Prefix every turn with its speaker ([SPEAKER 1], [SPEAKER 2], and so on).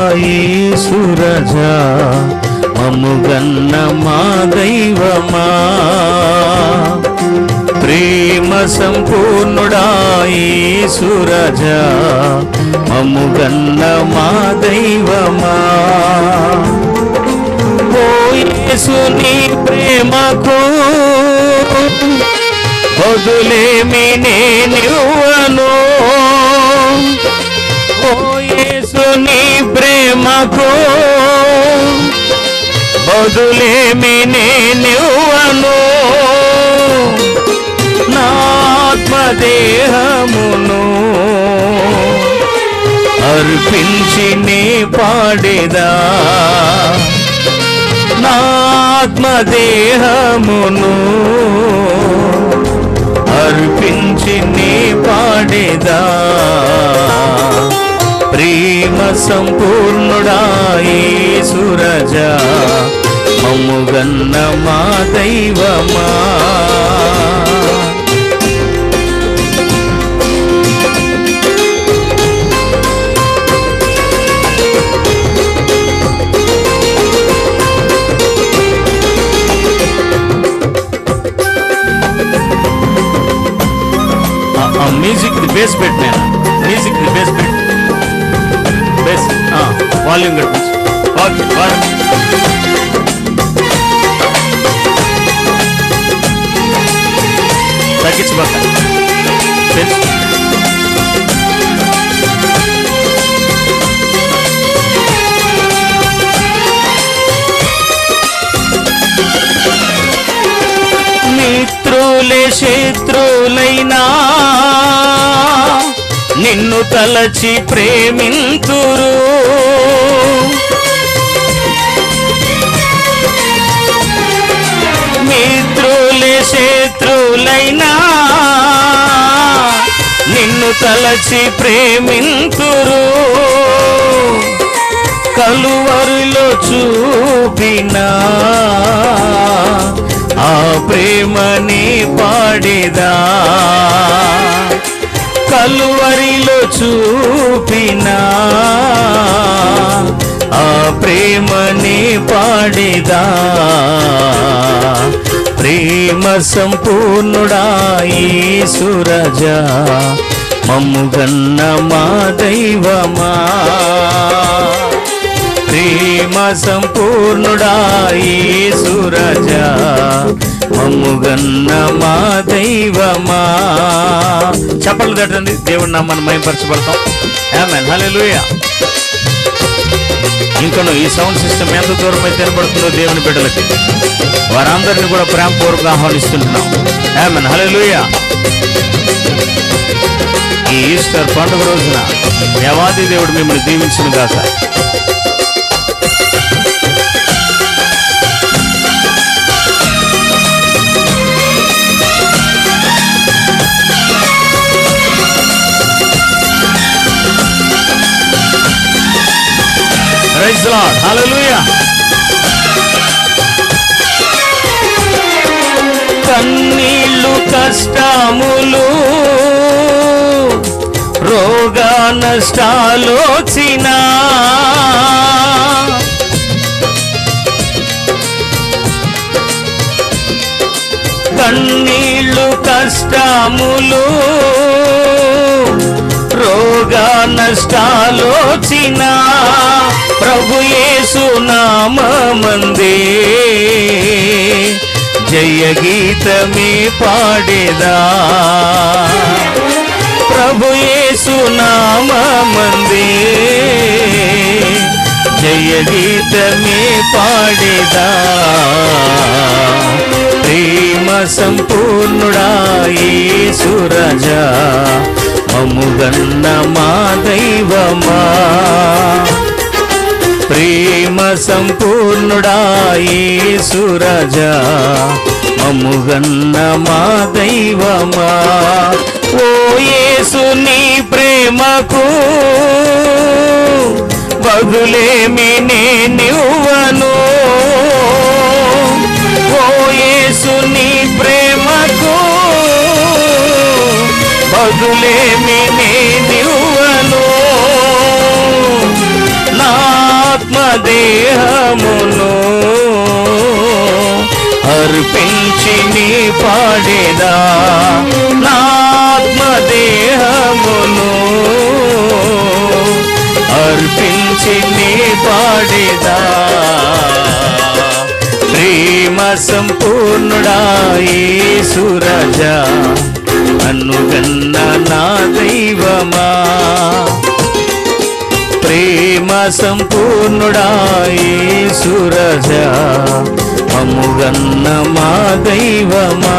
[SPEAKER 1] ఈసురజ మముగన్న మా దైవమా. ప్రేమ సంపూర్ణుడా ఈసురజ మముగన్న మా దైవమా. ఓ ప్రేమకు వదులేమి నేనివ్వను. నాకు బదులేమి నేనివ్వను నాత్మదేహమును అర్పించి నీ పాడేదా. నాత్మదేహమును అర్పించి నీ పాడేదా. ప్రేమ సంపూర్ణ సురజ మమ్ముగన్న మా దైవమా. మ్యూజిక్ ది బేస్ పెట్టినా మ్యూజిక్ ది బేస్ పెట్ బేస్. వాల్యూమ్ కట్టించు ఓకే వాడు. తగ్గించు పక్క మిత్రులే శత్రులైనా నిన్ను తలచి ప్రేమింతురు. మిత్రులే శత్రులైనా నిన్ను తలచి ప్రేమింతురు. కలువరిలో చూపినా ఆ ప్రేమని పాడేదా. కలువరిలో చూపిన ఆ ప్రేమని పాడిదా. ప్రేమ సంపూర్ణుడా సురజ మమ్ముగన్న మా దైవమా. ప్రేమ సంపూర్ణుడా సురజ మమ్ముగన్న మా దైవమా? చెప్పలు తట్టండి దేవుడి నామాన్ని మయంపరచబడతాం ఆమెన్ హల్లెలూయా ఇంకను ఈ సౌండ్ సిస్టమ్ ఎంత దూరం అయితే వినబడుతుందో దేవుని బిడ్డలకి. వారందరినీ కూడా ప్రేమపూర్వకంగా ఆహ్వానిస్తుంటున్నాం. ఆమెన్ హల్లెలూయా ఈ ఈస్టర్ పండుగ రోజున దేవాది దేవుడు మిమ్మల్ని దీవించిన గాక ప్రైజ్ లాడ్ Lord. కన్నీళ్ళు కష్టములు రోగ నష్టాలు వచ్చినా కన్నీళ్ళు కష్టములు రోగ నష్టాలు ప్రభు యేసు నామందే. జయ గీతమే పాడేదా. ప్రభు యేసు నామందే. జయ గీతమే పాడేదా. ప్రేమ సంపూర్ణుడా సురజ మముగన్న మా దైవమా? ప్రేమ సంపూర్ణుడా సురజ మముగన్న మా దైవమా? ఓ యేసు నీ ప్రేమకు బదులేమి నేనివ్వను. ఓ యేసు నీ ప్రేమకు బదులేమి నేనివ్వను. నాత్మదేహమును అర్పించి నీ పాడేదా. నాత్మదేహమును అర్పించి నీ పాడేదా. ప్రేమ సంపూర్ణుడా సురజా అనుగన్న నా దైవమా? ప్రేమ సంపూర్ణుడా సురజా అముగన్న మా దైవమా?